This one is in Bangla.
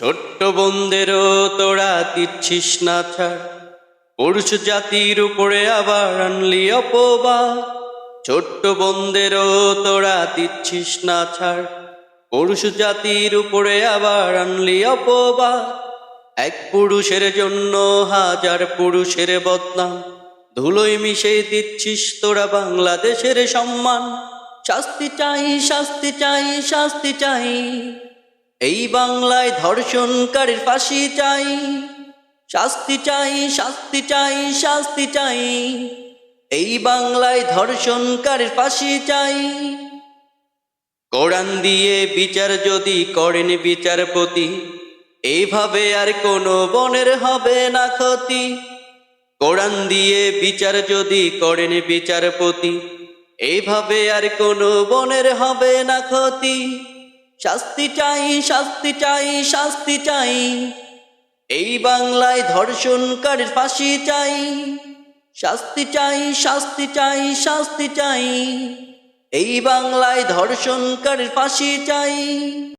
ছোট্ট বন্দেরও তোরা দিচ্ছিস না ছাড়। পুরুষ জাতির উপরে আবার আনলি অপবাদ। ছোট্ট বন্দেরও তোরা দিচ্ছিস না ছাড়। পুরুষ জাতির উপরে আবার আনলি অপবা এক পুরুষের জন্য হাজার পুরুষের বদনাম। ধুলোয় মিশে দিচ্ছিস তোরা বাংলাদেশের সম্মান। শাস্তি চাই শাস্তি চাই শাস্তি চাই। এই বাংলায় ধর্ষণকারীর ফাঁসি চাই। শাস্তি চাই শাস্তি চাই শাস্তি চাই। এই বাংলায় ধর্ষণকারীর ফাঁসি চাই। কোরআন দিয়ে বিচার যদি করেন বিচারপতি এইভাবে আর কোনো বনের হবে না ক্ষতি। কোরআন দিয়ে বিচার যদি করেন বিচারপতি এইভাবে আর কোনো বনের হবে না ক্ষতি। শাস্তি চাই শাস্তি চাই শাস্তি চাই। এই বাংলায় ধর্ষণকারীর ফাঁসি চাই। শাস্তি চাই শাস্তি চাই শাস্তি চাই। এই বাংলায় ধর্ষণকারীর ফাঁসি চাই।